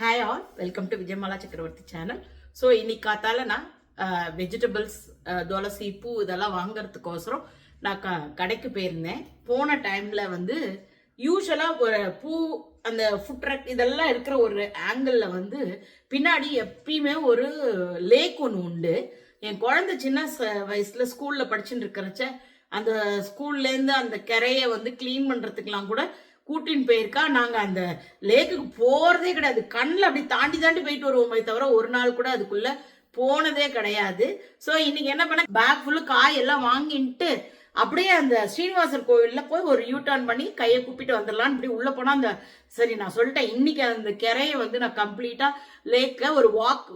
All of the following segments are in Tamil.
Hi all welcome to Vijayamala Chakravarthy channel so இன்னைக்கு காத்தால நான் வெஜிடபிள்ஸ் துளசி பூ இதெல்லாம் வாங்குறதுக்கோசரம் நான் க கடைக்கு போயிருந்தேன். போன டைம்ல வந்து யூஸ்வலாக ஒரு பூ அந்த ஃபுட் ட்ரக் இதெல்லாம் இருக்கிற ஒரு ஆங்கிளில் வந்து பின்னாடி எப்பயுமே ஒரு லேக் ஒன்று உண்டு. என் குழந்தை சின்ன ச- வயசில் ஸ்கூலில் படிச்சுட்டு இருக்கிறச்ச அந்த ஸ்கூல்லேருந்து அந்த கரையை வந்து க்ளீன் பண்ணுறதுக்கெலாம் கூட கூட்டின்னு போயிருக்கா. நாங்கள் அந்த லேக்குக்கு போகிறதே கிடையாது. கண்ணில் அப்படி தாண்டி தாண்டி போயிட்டு வருவோமே தவிர ஒரு நாள் கூட அதுக்குள்ளே போனதே கிடையாது. ஸோ இன்னைக்கு என்ன பண்ண பேக் ஃபுல்லு காய் எல்லாம் வாங்கிட்டு அப்படியே அந்த ஸ்ரீனிவாசர் கோவிலில் போய் ஒரு யூ டர்ன் பண்ணி கையை கூப்பிட்டு வந்துடலான்னு இப்படி உள்ளே போனால் அந்த சரி நான் சொல்லிட்டேன். இன்னைக்கு அந்த கரையை வந்து நான் கம்ப்ளீட்டாக லேக்கில் ஒரு வாக்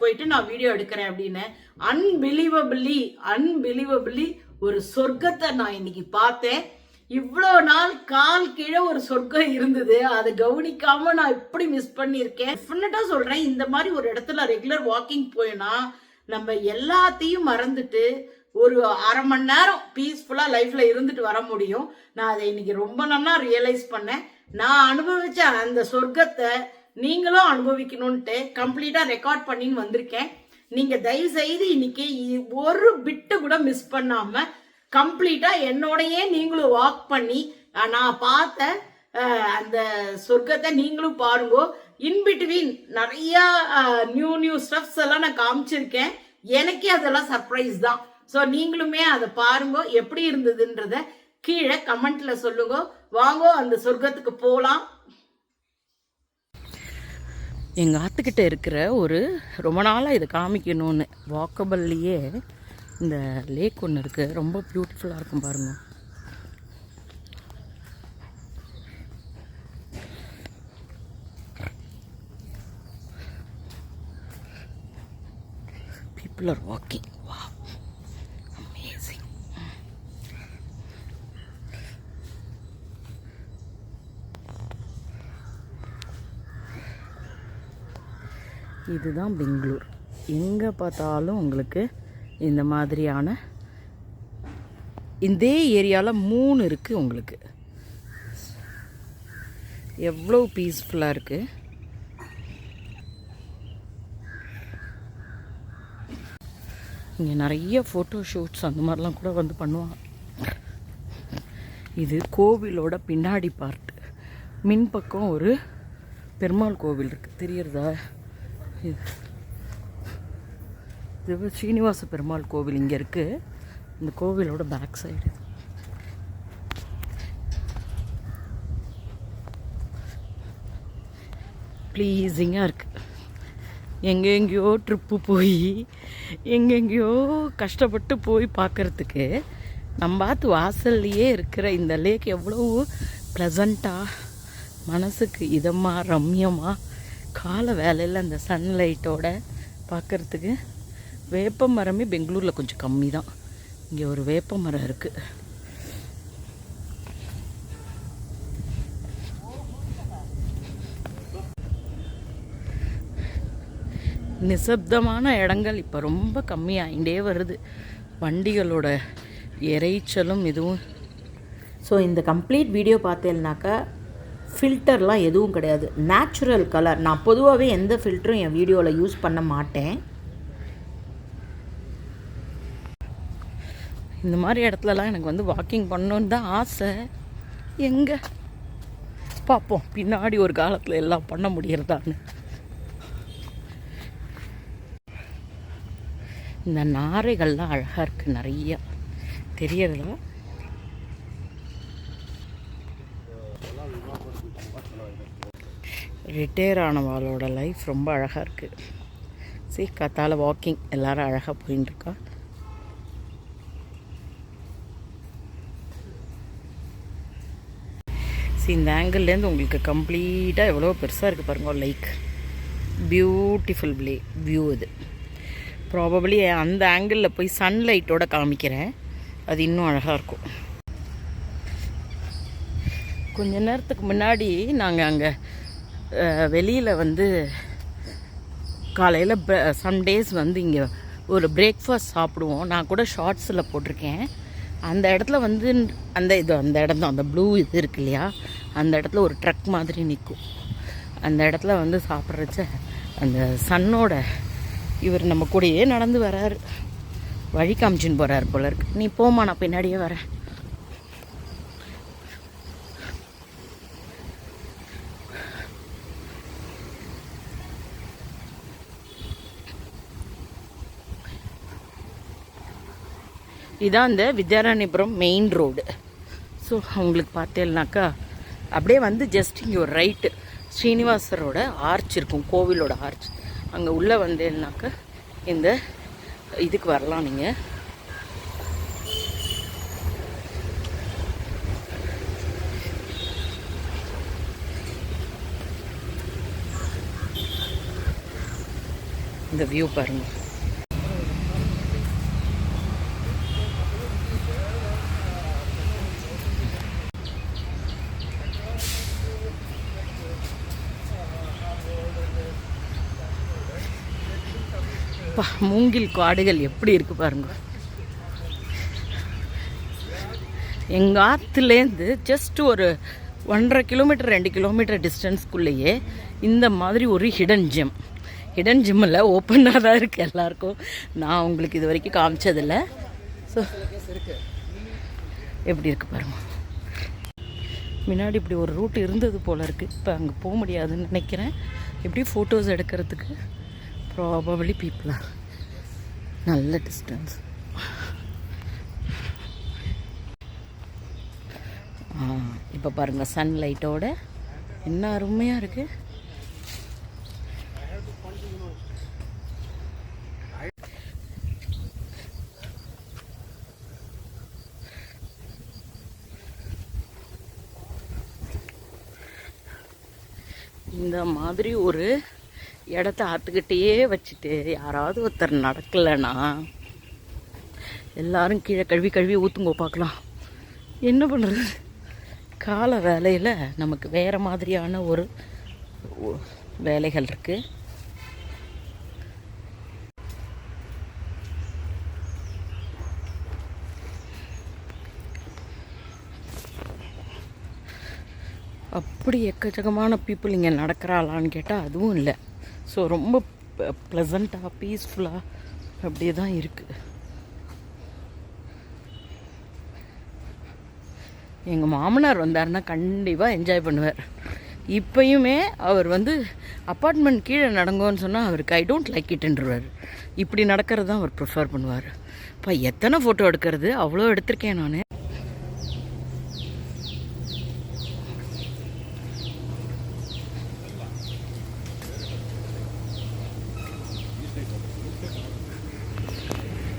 போயிட்டு நான் வீடியோ எடுக்கிறேன் அப்படின்னு. அன்பிலீவபிளி அன்பிலீவபிளி ஒரு சொர்க்கத்தை நான் இன்னைக்கு பார்த்தேன். இவ்வளோ நாள் கால் கீழே ஒரு சொர்க்கம் இருந்தது. அதை கவனிக்காம நான் இப்படி மிஸ் பண்ணியிருக்கேன். டெஃபினட்டா சொல்றேன் இந்த மாதிரி ஒரு இடத்துல ரெகுலர் வாக்கிங் போயினா நம்ம எல்லாத்தையும் மறந்துட்டு ஒரு அரை மணி நேரம் பீஸ்ஃபுல்லாக லைஃப்பில் இருந்துட்டு வர முடியும். நான் அதை இன்னைக்கு ரொம்ப நல்லா ரியலைஸ் பண்ணேன். நான் அனுபவித்த அந்த சொர்க்கத்தை நீங்களும் அனுபவிக்கணும்ன்ட்டு கம்ப்ளீட்டாக ரெக்கார்ட் பண்ணின்னு வந்திருக்கேன். நீங்கள் தயவு செய்து இன்னைக்கு ஒரு பிட்டு கூட மிஸ் பண்ணாமல் கம்ப்ளீட்டா என்னோடையே நீங்களும் வாக் பண்ணி நான் பார்த்த அந்த சொர்க்கத்தை நீங்களும் பாருங்க. இன் பிட்வீன் நிறைய நியூ நியூ ஸ்டெப்ஸ் எல்லாம் நான் காமிச்சிருக்கேன். எனக்கே அதெல்லாம் சர்ப்ரைஸ் தான். ஸோ நீங்களுமே அதை பாருங்க எப்படி இருந்ததுன்றத கீழே கமெண்ட்ல சொல்லுங்க. வாங்க அந்த சொர்க்கத்துக்கு போகலாம் எங்கள் ஆத்துக்கிட்ட இருக்கிற ஒரு ரொம்ப நாளாக இதை காமிக்கணும்னு வாக்கபல்லையே இந்த லேக் ஒன்று இருக்குது ரொம்ப பியூட்டிஃபுல்லாக இருக்கும் பாருங்க. People are walking. Wow. Amazing. இதுதான் பெங்களூர். எங்கே பார்த்தாலும் உங்களுக்கு இந்த மாதிரியான இதே ஏரியாவில் மூணு இருக்குது உங்களுக்கு. எவ்வளோ பீஸ்ஃபுல்லாக இருக்குது இங்கே நிறைய ஃபோட்டோ ஷூட்ஸ் அந்த மாதிரிலாம் கூட வந்து பண்ணுவாங்க. இது கோவிலோட பின்னாடி பார்ட் மின் பக்கம் ஒரு பெருமாள் கோவில் இருக்குது தெரியறதா? இது. இது ஸ்ரீனிவாச பெருமாள் கோவில் இங்கே இருக்குது இந்த கோவிலோட பேக் சைடு ப்ளீஸிங்காக இருக்குது எங்கெங்கேயோ ட்ரிப்பு போய் எங்கெங்கேயோ கஷ்டப்பட்டு போய் பார்க்கறதுக்கு நம்ம பார்த்து வாசல்லையே இருக்கிற இந்த லேக் எவ்வளோ ப்ளசண்ட்டாக மனசுக்கு இதமாக ரம்யமாக கால வேலையில் அந்த சன்லைட்டோட பார்க்குறதுக்கு வேப்ப மரமே பெங்களூரில் கொஞ்சம் கம்மி தான் இங்கே ஒரு வேப்ப மரம் இருக்குது நிசப்தமான இடங்கள் இப்போ ரொம்ப கம்மியாகிண்டே வருது. வண்டிகளோட இறைச்சலும் இதுவும். ஸோ இந்த கம்ப்ளீட் வீடியோ பார்த்தேன்னாக்கா ஃபில்டர்லாம் எதுவும் கிடையாது. நேச்சுரல் கலர் நான் பொதுவாகவே எந்த ஃபில்டரும் என் வீடியோவில் யூஸ் பண்ண மாட்டேன். இந்த மாதிரி இடத்துலலாம் எனக்கு வந்து வாக்கிங் பண்ணணுன்னு தான் ஆசை. எங்கே? பார்ப்போம் பின்னாடி ஒரு காலத்தில் எல்லாம் பண்ண முடியறதான்னு இந்த நாரைகள்லாம் அழகாக இருக்குது நிறையா. தெரியறதா? ரிட்டையர் ஆனவாளோட லைஃப் ரொம்ப அழகாக இருக்குது சீக்காத்தால் வாக்கிங் எல்லோரும் அழகாக போயின்னு இருக்கா? ஸோ இந்த ஆங்கிள்லேருந்து உங்களுக்கு கம்ப்ளீட்டாக எவ்வளோ பெருசாக இருக்குது பாருங்க லைக் பியூட்டிஃபுல் ப்ளே வியூ இது. ப்ராபப்ளி அந்த ஆங்கிளில் போய் சன்லைட்டோட காமிக்கிறேன். அது இன்னும் அழகாக இருக்கும். கொஞ்ச நேரத்துக்கு முன்னாடி நாங்கள் அங்கே வெளியில் வந்து காலையில் சம் டேஸ் வந்து இங்கே ஒரு பிரேக்ஃபாஸ்ட் சாப்பிடுவோம். நான் கூட ஷார்ட்ஸில் போட்டிருக்கேன். அந்த இடத்துல வந்து அந்த இது அந்த இடம் தான் அந்த ப்ளூ இது இருக்கு இல்லையா? அந்த இடத்துல ஒரு ட்ரக் மாதிரி நிற்கும் அந்த இடத்துல வந்து சாப்பிட்றச்ச அந்த சன்னோட இவர் நம்ம கூடயே நடந்து வராரு. வழி காமிச்சின்னு போகிறாரு போல இருக்கு. நீ போமா நான் பின்னாடியே வரேன். இதான் இந்த வித்யாராணிபுரம் மெயின் ரோடு ஸோ அவங்களுக்கு பார்த்தேன்னாக்கா அப்படியே வந்து ஜஸ்ட் இங்கே ஒரு ரைட்டு ஸ்ரீனிவாசரோட ஆர்ச் இருக்கும் கோவிலோட ஆர்ச் அங்கே உள்ளே வந்தேன்னாக்கா இந்த இதுக்கு வரலாம் நீங்கள் இந்த வியூ பாருங்கள் அப்பா மூங்கில் காடுகள் எப்படி இருக்கு பாருங்க. எங்க ஆத்துலேருந்து ஜஸ்ட் ஒரு ஒன்றரை கிலோமீட்டர் ரெண்டு கிலோமீட்டர் டிஸ்டன்ஸ்க்குள்ளேயே இந்த மாதிரி ஒரு ஹிடன் ஜிம் ஹிடன் ஜிம்மில் ஓப்பனாக தான் இருக்குது எல்லாருக்கும். நான் உங்களுக்கு இது வரைக்கும் காமிச்சதில்ல. ஸோ எப்படி இருக்கு பாருங்க. முன்னாடி இப்படி ஒரு ரூட் இருந்தது போல் இருக்குது இப்போ அங்கே போக முடியாதுன்னு நினைக்கிறேன். எப்படி ஃபோட்டோஸ் எடுக்கிறதுக்கு? ப்ராபபிளி பீப்புளாக நல்ல டிஸ்டன்ஸ் இப்போ பாருங்கள் சன்லைட்டோட என்ன அருமையாக இருக்குது இந்த மாதிரி ஒரு இடத்த ஆற்றுக்கிட்டேயே வச்சுட்டு யாராவது ஒருத்தர் நடக்கலைன்னா எல்லாரும் கீழே கழுவி கழுவி ஊற்றுங்கோ பார்க்கலாம். என்ன பண்ணுறது கால வேலையில் நமக்கு வேறு மாதிரியான ஒரு வேலைகள் இருக்குது அப்படி எக்கச்சக்கமான பீப்புள் இங்கே நடக்கிறாளான்னு கேட்டால் அதுவும் இல்லை. ஸோ ரொம்ப ப்ளசண்ட்டாக பீஸ்ஃபுல்லாக அப்படியே தான் இருக்குது எங்கள் மாமனார் வந்தாருன்னா கண்டிப்பாக என்ஜாய் பண்ணுவார். இப்பயுமே அவர் வந்து அப்பார்ட்மெண்ட் கீழே நடங்கோன்னு சொன்னால் அவருக்கு ஐ டோன்ட் லைக் இட்ன்றுவார் இப்படி நடக்கிறது தான் அவர் ப்ரிஃபர் பண்ணுவார். இப்போ எத்தனை ஃபோட்டோ எடுக்கிறது? அவ்வளோ எடுத்திருக்கேன் நான்.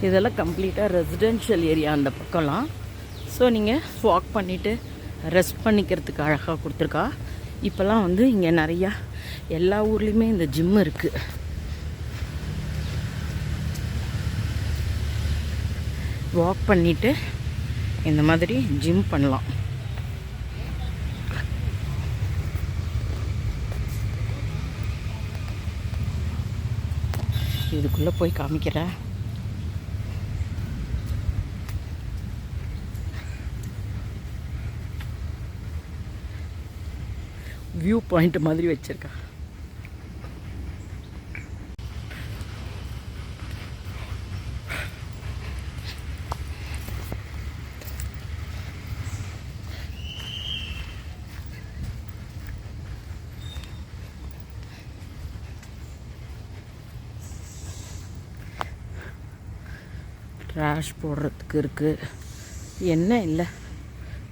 இதெல்லாம் கம்ப்ளீட்டாக ரெசிடென்ஷியல் ஏரியா அந்த பக்கம்லாம். ஸோ நீங்கள் வாக் பண்ணிவிட்டு ரெஸ்ட் பண்ணிக்கிறதுக்கு அழகாக கொடுத்துருக்கா. இப்போல்லாம் வந்து இங்கே நிறையா எல்லா ஊர்லேயுமே இந்த ஜிம் இருக்குது வாக் பண்ணிவிட்டு இந்த மாதிரி ஜிம் பண்ணலாம். இதுக்குள்ளே போய் காமிக்கிறேன். வியூ பாயிண்ட் மாதிரி வச்சிருக்கா. ட்ராஷ் போடுறதுக்கு இருக்குது என்ன இல்லை?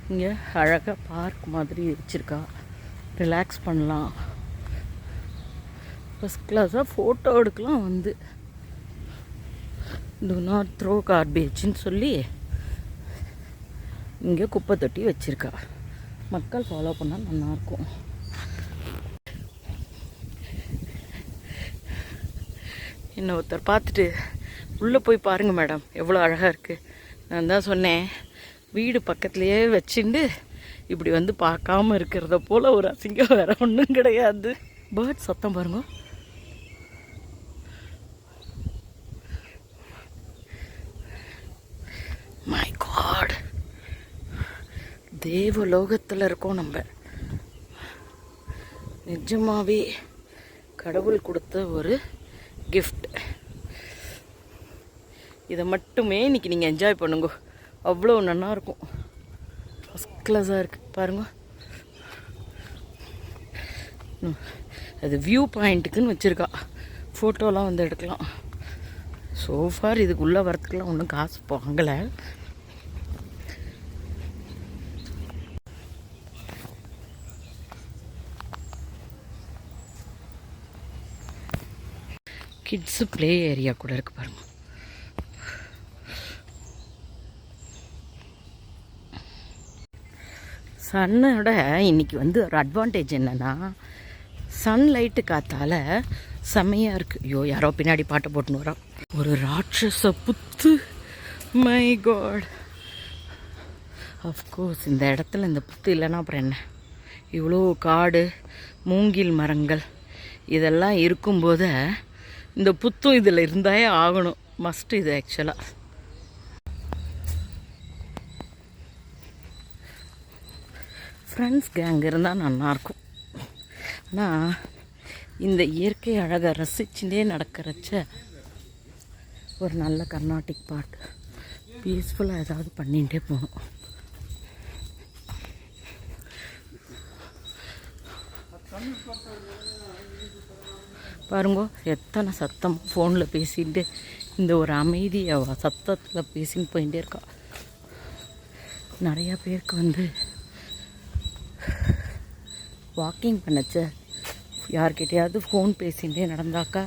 இங்கே அழகாக பார்க் மாதிரி வச்சுருக்கா. ரிலாக்ஸ் பண்ணலாம். ஃபஸ்ட் கிளாஸாக ஃபோட்டோ எடுக்கலாம் வந்து. டு நாட் த்ரோ கார்பேஜ்னு சொல்லி இங்கே குப்பை தொட்டி வச்சுருக்கா. மக்கள் ஃபாலோ பண்ணால் நல்லாயிருக்கும் என்ன ஒருத்தர் பார்த்துட்டு உள்ளே போய் பாருங்கள் மேடம் எவ்வளோ அழகாக இருக்குது நான் தான் சொன்னேன் வீடு பக்கத்துலேயே வச்சுட்டு இப்படி வந்து பார்க்காம இருக்கிறத போல் ஒரு அசிங்கம் வேற ஒன்றும் கிடையாது. பேர்ட் சத்தம் பாருங்க. மை காட் தேவலோகத்தில் இருக்கோம் நம்ம. நிஜமாவே கடவுள் கொடுத்த ஒரு கிஃப்ட் இதை மட்டுமே இன்னைக்கு நீங்கள் என்ஜாய் பண்ணுங்க. அவ்வளோ நல்லா நெக்லஸாக இருக்குது பாருங்க. அது வியூ பாயிண்ட்டுக்குன்னு வச்சுருக்கா. ஃபோட்டோலாம் வந்து எடுக்கலாம். சோஃபார் இதுக்குள்ளே வரத்துக்குலாம் ஒன்றும் காசு வாங்கலை. கிட்ஸு ப்ளே ஏரியா கூட இருக்குது பாருங்க. சன்னோட இன்னைக்கு வந்து ஒரு அட்வான்டேஜ் என்னன்னா சன்லைட்டு காத்தால் செம்மையாக இருக்குது ஐயோ யாரோ பின்னாடி பாட்டு போட்டுன்னு வரோம் ஒரு ராட்சச புத்து. மை காட் அஃப்கோர்ஸ் இந்த இடத்துல இந்த புத்து இல்லைன்னா அப்புறம் என்ன? இவ்வளோ காடு மூங்கில் மரங்கள் இதெல்லாம் இருக்கும்போது இந்த புத்தும் இதில் இருந்தாயே ஆகணும். மஸ்ட் இது ஆக்சுவலாக ஃப்ரெண்ட்ஸ் கேங் இருந்தால் நல்லாயிருக்கும் ஆனால் இந்த இயற்கை அழகை ரசிச்சுட்டே நடக்கிறச்ச ஒரு நல்ல கர்நாடிக் பாட்டு பீஸ்ஃபுல்லாக ஏதாவது பண்ணிகிட்டே போகணும். பாருங்க எத்தனை சத்தம் ஃபோனில் பேசிட்டு இந்த ஒரு அமைதியை சத்தத்தில் பேசின்னு போயிட்டே இருக்கா. நிறையா பேருக்கு வந்து வாக்கிங் பண்ணச்ச. யார்கிட்டையாவது ஃபோன் பேசிகிட்டே நடந்தாக்கா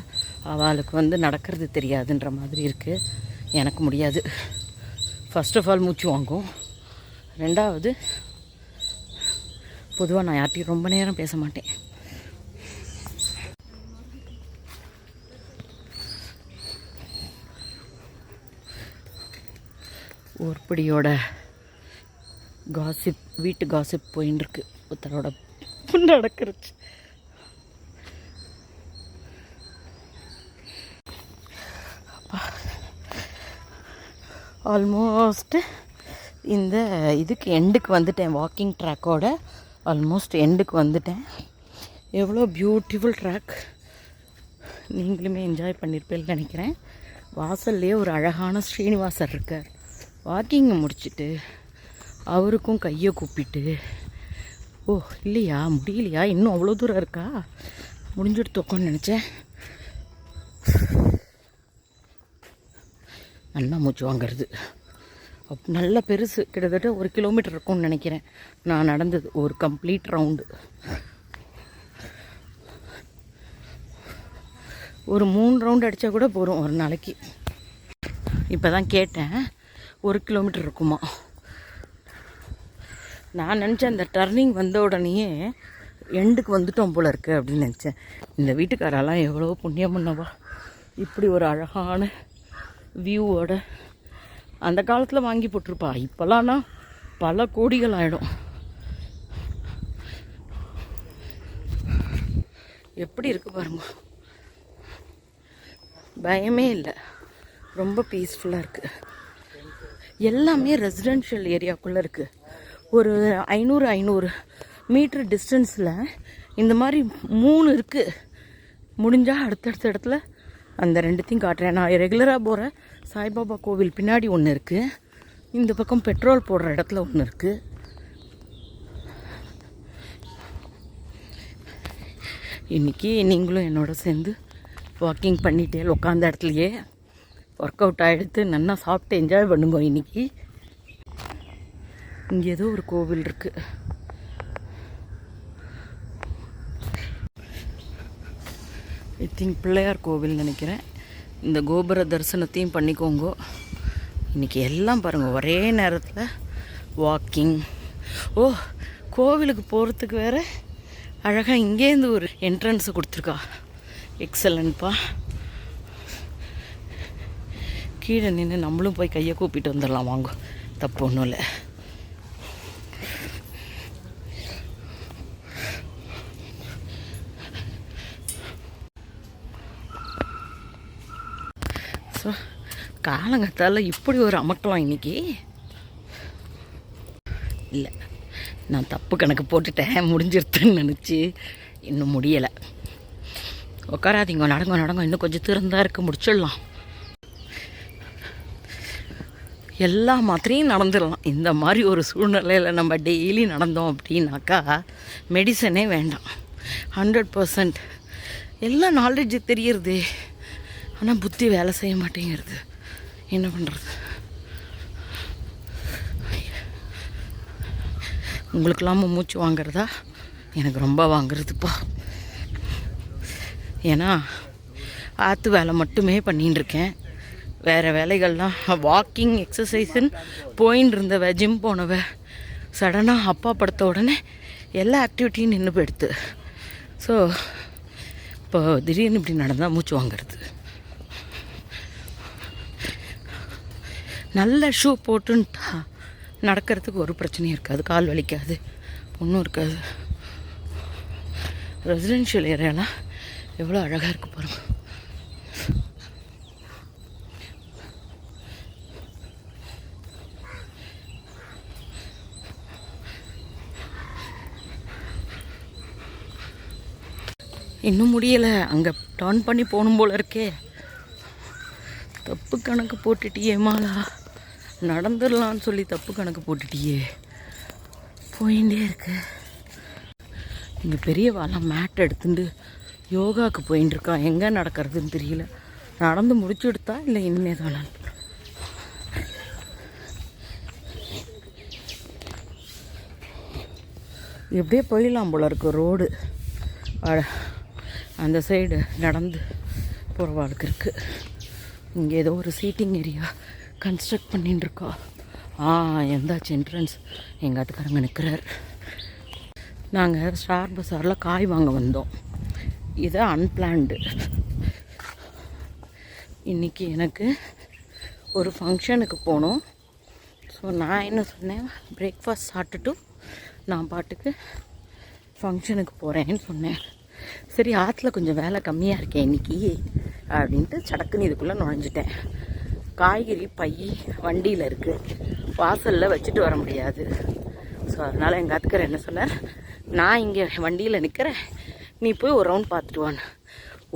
அவளுக்கு வந்து நடக்கிறது தெரியாதுன்ற மாதிரி இருக்குது எனக்கு முடியாது. ஃபஸ்ட் ஆஃப் ஆல் மூச்சு வாங்கும். ரெண்டாவது பொதுவாக நான் யார்கிட்டையும் ரொம்ப நேரம் பேச மாட்டேன். ஒருப்படியோட காசிப் வீட்டு காசிப் போயின்னு இருக்கு ஒருத்தரோட நடக்கிறச்சு ஆல்மோஸ்ட் இந்த இதுக்கு எண்டுக்கு வந்துட்டேன் வாக்கிங் ட்ராக்கோட ஆல்மோஸ்ட் எண்டுக்கு வந்துட்டேன். எவ்வளோ பியூட்டிஃபுல் ட்ராக் நீங்களுமே என்ஜாய் பண்ணியிருப்பேன்னு நினைக்கிறேன். வாசல்லையே ஒரு அழகான ஸ்ரீனிவாசர் இருக்கார். வாக்கிங்கை முடிச்சிட்டு அவருக்கும் கையை கூப்பிட்டு ஓ இல்லையா? முடியலையா? இன்னும் அவ்வளோ தூரம் இருக்கா? முடிஞ்சுட்டு தொக்கோன்னு நினச்சேன். நல்லா மூச்சு வாங்குறது. அப் நல்ல பெருசு. கிட்டத்தட்ட ஒரு கிலோமீட்டர் இருக்கும்னு நினைக்கிறேன். நான் நடந்தது ஒரு கம்ப்ளீட் ரவுண்டு. ஒரு மூணு ரவுண்டு அடித்தா கூட போகிறோம் ஒரு நாளைக்கு. இப்போ தான் கேட்டேன். ஒரு கிலோமீட்டர் இருக்குமா? நான் நினச்சேன் அந்த டர்னிங் வந்த உடனேயே எண்டுக்கு வந்துட்டோம் போல இருக்கு அப்படின்னு நினச்சேன். இந்த வீட்டுக்காரெல்லாம் எவ்வளோ புண்ணியம் பண்ணவா? இப்படி ஒரு அழகான வியூவோட அந்த காலத்தில் வாங்கி போட்டிருப்பா. இப்போலாம்னா பல கோடிகள் ஆகிடும் எப்படி இருக்கு பாருங்க. பயமே இல்லை. ரொம்ப பீஸ்ஃபுல்லாக இருக்குது எல்லாமே ரெசிடென்ஷியல் ஏரியாக்குள்ளே இருக்குது ஒரு ஐநூறு ஐநூறு மீட்ரு டிஸ்டன்ஸில் இந்த மாதிரி மூணு இருக்குது முடிஞ்சால் அடுத்தடுத்த இடத்துல அந்த ரெண்டுத்தையும் காட்டுறேன். நான் ரெகுலராக போகிற சாய்பாபா கோவில் பின்னாடி ஒன்று இருக்குது இந்த பக்கம் பெட்ரோல் போடுற இடத்துல ஒன்று இருக்குது இன்றைக்கி நீங்களும் என்னோட சேர்ந்து வாக்கிங் பண்ணிட்டே உட்காந்த இடத்துலையே ஒர்க் அவுட் ஆகிடுத்து நல்லா சாப்பிட்டு என்ஜாய் பண்ணுங்க இன்னைக்கு. இங்கே ஏதோ ஒரு கோவில் இருக்குது ஐ திங்க் பிள்ளையார் கோவில் நினைக்கிறேன். இந்த கோபுர தரிசனத்தையும் பண்ணிக்கோங்க. இன்றைக்கி எல்லாம் பாருங்கள் ஒரே நேரத்தில் வாக்கிங் ஓ கோவிலுக்கு போகிறதுக்கு வேறு அழகாக இங்கேருந்து ஒரு என்ட்ரன்ஸு கொடுத்துருக்கா. எக்ஸலண்ட்ப்பா கீழே நின்று நம்மளும் போய் கையை கூப்பிட்டு வந்துடலாம் வாங்க. தப்பு ஒன்றும் இல்லை ஸோ காலங்கத்தால் இப்படி ஒரு அமக்கலாம் இன்றைக்கி இல்லை நான் தப்பு கணக்கு போட்டுட்டேன் முடிஞ்சிருத்துன்னு நினச்சி இன்னும் முடியலை. உட்காராதீங்க நடங்க நடங்க இன்னும் கொஞ்சம் திறந்தா இருக்க முடிச்சிடலாம். எல்லா மாத்திரையும் நடந்துடலாம். இந்த மாதிரி ஒரு சூழ்நிலையில் நம்ம டெய்லி நடந்தோம் அப்படின்னாக்கா மெடிசனே வேண்டாம். ஹண்ட்ரட் பர்சன்ட் எல்லா நாலேஜ் தெரியறது. ஆனால் புத்தி வேலை செய்ய மாட்டேங்கிறது. என்ன பண்ணுறது உங்களுக்கெல்லாம் மூச்சு வாங்குறதா? எனக்கு ரொம்ப வாங்குறதுப்பா. ஏன்னா ஆற்று வேலை மட்டுமே பண்ணின்னு இருக்கேன். வேறு வேலைகள்லாம் வாக்கிங் எக்ஸசைஸுன்னு போயின்னு இருந்தவ ஜிம் போனவ சடனாக அப்பா படுத்த உடனே எல்லா ஆக்டிவிட்டியும் நின்று போயிடுது. ஸோ இப்போ திடீர்னு இப்படி நடந்தால் மூச்சு வாங்குறது. நல்ல ஷூ போட்டுன்ட்டா நடக்கிறதுக்கு ஒரு பிரச்சனையும் இருக்காது. கால் வலிக்காது. ஒன்றும் இருக்காது. ரெசிடென்ஷியல் ஏரியாலாம் எவ்வளோ அழகாக இருக்கு பாருங்க. இன்னும் முடியலை. அங்கே டர்ன் பண்ணி போகணும் போல இருக்கே. தப்பு கணக்கு போட்டுட்டியே மாலா. நடந்துடலான்னு சொல்லி தப்பு கணக்கு போட்டுட்டியே. போயிட்டே இருக்கு. இங்கே பெரியவாலாம் மேட் எடுத்துட்டு யோகாவுக்கு போயின்னு இருக்கா எங்கே நடக்கிறதுன்னு தெரியல. நடந்து முடிச்சு எடுத்தா இல்லை இனிமே தான் எப்படியே போயிடலாம் போல இருக்கு ரோடு. அந்த சைடு நடந்து போகிற வாழ்க்கை இருக்குது இங்கே ஏதோ ஒரு சீட்டிங் ஏரியா கன்ஸ்ட்ரக்ட் பண்ணின்னு இருக்கா ஆ எந்தாச்சு என்ட்ரன்ஸ் எங்கள் ஆத்துக்காரங்க நிற்கிறார் நாங்கள் ஸ்டார் பஸாரில் காய் வாங்க வந்தோம். இது அன்பிளான்டு இன்றைக்கி எனக்கு ஒரு ஃபங்க்ஷனுக்கு போகணும் ஸோ நான் என்ன சொன்னேன்? பிரேக்ஃபாஸ்ட் சாப்பிட்டுட்டு நான் பாட்டுக்கு ஃபங்க்ஷனுக்கு போகிறேன்னு சொன்னேன். சரி ஆற்றுல கொஞ்சம் வேலை கம்மியாக இருக்கேன் இன்றைக்கி அப்படின்ட்டு சடக்குன்னு இதுக்குள்ளே நுழைஞ்சிட்டேன். காய்கறி பை வண்டியில் இருக்குது வாசலில் வச்சுட்டு வர முடியாது. ஸோ அதனால் எங்கள் ஆத்துக்காரர் என்ன சொன்னார்? நான் இங்கே வண்டியில் நிற்கிறேன் நீ போய் ஒரு ரவுண்ட் பார்த்துட்டு வான்னு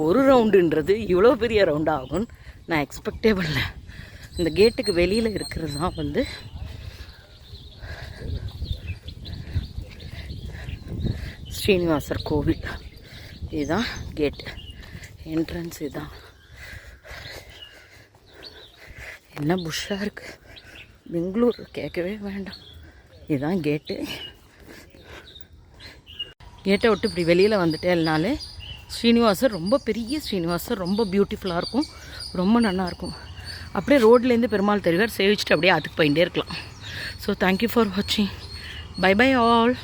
ஒரு ரவுண்டுன்றது இவ்வளோ பெரிய ரவுண்ட் ஆகும்னு நான் எக்ஸ்பெக்டே பண்ணல இந்த கேட்டுக்கு வெளியில் இருக்கிறது தான் வந்து ஸ்ரீனிவாசர் கோவில். இதுதான் கேட்டு என்ட்ரன்ஸ் இதுதான். என்ன புஷ்ஷாக இருக்குது பெங்களூர் கேட்கவே வேண்டாம். இதுதான் கேட்டு. கேட்டை விட்டு இப்படி வெளியில் வந்துட்டேன்னாலே ஸ்ரீனிவாசர் ரொம்ப பெரிய ஸ்ரீனிவாசர் ரொம்ப பியூட்டிஃபுல்லாக இருக்கும் ரொம்ப நல்லாயிருக்கும் அப்படியே ரோட்லேருந்து பெருமாள் தெரிவார் சேவிச்சுட்டு அப்படியே அதுக்கு போயிட்டே இருக்கலாம். ஸோ தேங்க்யூ ஃபார் வாட்சிங் பை பை ஆல்